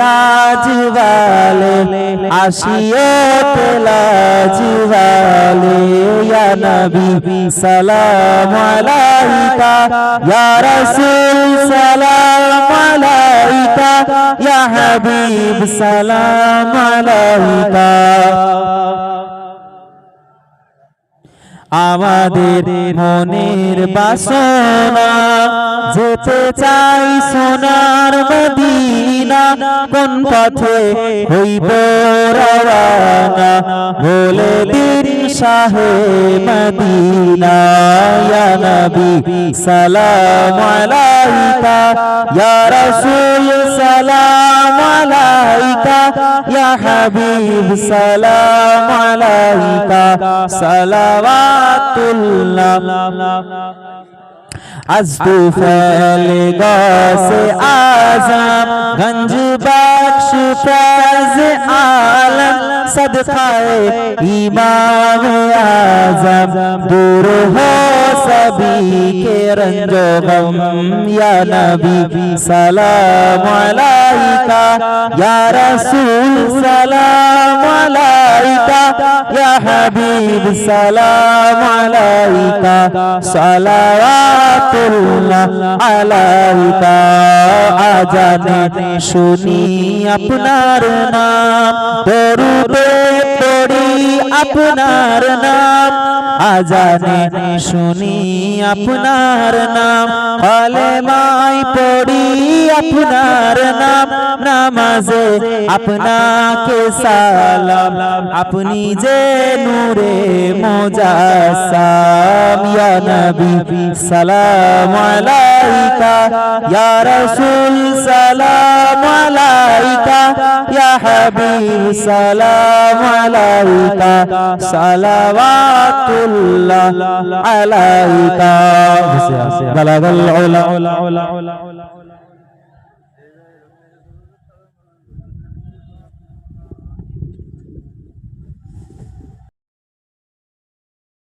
রাজবালে আশিয়তলা জিবালে ইয়া নবী সালাম আলাইকা ইয়া রাসূল আমাদের মনের বাসনা, যেতে চাই সোনার মদিনা, কোন পথে হইব রওয়ানা? বলে দিন শাহে মদিনা ইয়া নবী, সালাম আলাইকা, ইয়া রাসূল সালাম। আলাইকা ইয়া হাবিব সালাম আলাইকা সালাওয়াতুল্লাহ از تو فلگاس آزم گنج بخش فیض عالم صدقہ امام اعظم دور ہو सभी के रंजो गम या नबी सलाम अलैका या रसूल सलाम अलैका या हबीब सलाम अलैका सलावातुल्लाह अलैका আজানে শুনি আপনার নাম দরুদে পড়ি আপনার নাম আজানে শুনি আপনার নাম। কলেমাই পড়ি আপনার নাম। নামাজে আপনাকে সালাম। আপনি যে নূরে মোজাসাম ইয়া নবী, সালাম আলাইকা। ইয়া রাসূল, সালাম আলাইকা। হাবিব সালাম আলাইকা সালাওয়াতুল্লাহ আলাইকা। বালাগাল উলা